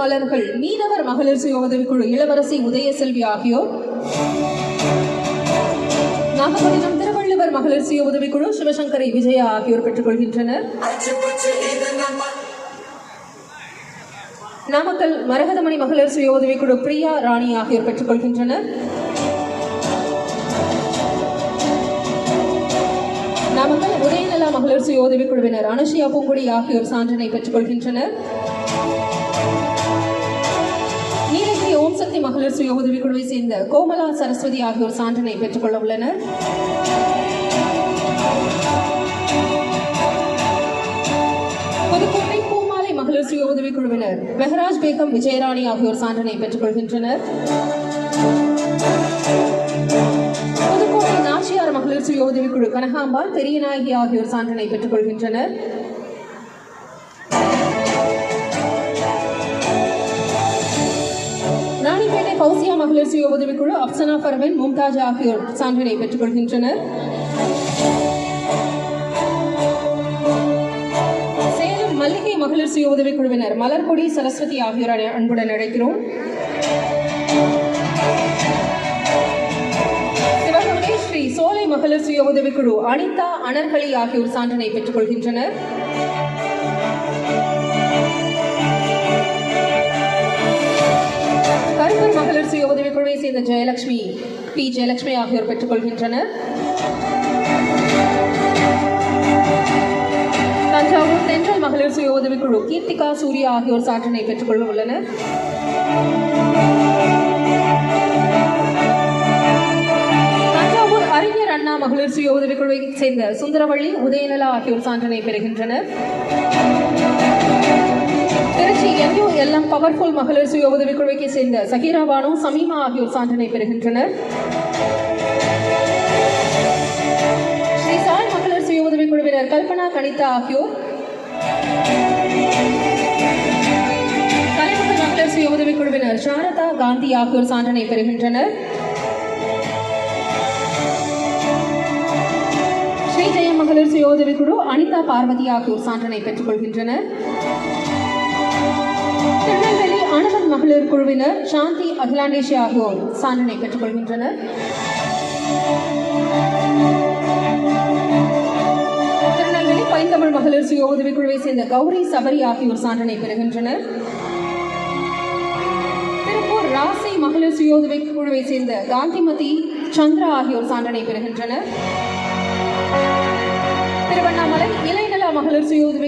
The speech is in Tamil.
மலர்கள் மீனவர் மகளிர் சுய உதவிக்குழு இளவரசி உதயசெல்வி ஆகியோர். நாகப்பட்டினம் திருவள்ளுவர் மகளிர் சுய உதவிக்குழு சிவசங்கரி விஜயா ஆகியோர் பெற்றுக்கொள்கின்றனர். நாமக்கல் மரகதமணி மகளிர் சுய உதவிக்குழு பிரியா ராணி ஆகியோர் பெற்றுக்கொள்கின்றனர். நாமக்கல் உதயநலா மகளிர் சுய உதவிக்குழுவினர் அனுஷியா பூங்குடி ஆகியோர் சான்றினை பெற்றுக்கொள்கின்றனர். ஓம் சுய உதவிக்குழுவை சேர்ந்த கோமலா சரஸ்வதி ஆகியோர் சான்றினை பெற்றுக்கொள்ள உள்ளனர். புதுக்கோட்டை பூமாலை மகளிர் சுய உதவிக்குழுவினர் மெஹராஜ் பேகம் விஜயராணி ஆகியோர் சான்றினை பெற்றுக்கொள்கின்றனர். புதுக்கோட்டை நாச்சியார் மகளிர் சுய உதவிக்குழு கனகாம்பாள் பெரியநாயகி ஆகியோர் சான்றினை பெற்றுக்கொள்கின்றனர். ராணிப்பேட்டை மகளிர் சுய உதவிக்குழு அப்சனா பர்வீன் மும்தாஜ் ஆகியோர் சான்றினை பெற்றுக்கொள்கின்றனர் சேலம் மல்லிகை மகளிர் சுய உதவிக்குழுவினர் மலர்கொடி சரஸ்வதி ஆகியோர் அனை- அன்புடன் அழைக்கிறோம். சிவகங்கை ஸ்ரீ சோலை மகளிர் சுய உதவிக்குழு அனிதா அனர்கலி ஆகியோர் சான்றினை பெற்றுக்கொள்கின்றனர் கொள்கின்றனர். சேர்ந்த ஜெயலட்சுமி பி. ஜெயலட்சுமி ஆகியோர் பெற்றுக்கொள்கின்றனர் தஞ்சாவூர் தென்றல் மகளிர் சுய உதவிக்குழு கீர்த்திகா சூர்யா ஆகியோர் சாற்றினை பெற்றுக்கொள்ள உள்ளனர். தஞ்சாவூர் அறிஞர் அண்ணா மகளிர் சுய உதவிக்குழுவை சேர்ந்த சுந்தரவள்ளி உதயநலா ஆகியோர் சான்றினை பெறுகின்றனர். திருச்சி எம்யூ எல்லாம் பவர்ஃபுல் மகளிர் சுய உதவிக்குழுவை சேர்ந்த சஹீரா பானு சமீமா ஆகியோர் சான்றினை பெறுகின்றனர். ஸ்ரீ சாய் மகளிர் சுய உதவிக்குழுவினர் கல்பனா கணிதா ஆகியோர். தலைமுறை மகளிர் சுய உதவிக்குழுவினர் சாரதா காந்தி ஆகியோர் சான்றினை பெறுகின்றனர். ஸ்ரீ மகளிர் சுய உதவிக்குழு அனிதா பார்வதி ஆகியோர் சான்றினை பெற்றுக் கொள்கின்றனர். மகளிர் குழுவினர் சாந்தி அகிலாண்டேஷி ஆகியோர் சான்றினை பெற்றுக்கொள்கின்றனர். திருநெல்வேலி பைந்தமிழ் மகளிர் சுய உதவிக்குழுவை சேர்ந்த கௌரி சபரி ஆகியோர் சான்றனை பெறுகின்றனர். திருப்பூர் ராசி மகளிர் சுய உதவிக்குழுவை சேர்ந்த காந்திமதி சந்திரா ஆகியோர் சான்றனை பெறுகின்றனர். திருவண்ணாமலை இளைநலா மகளிர் சுய உதவி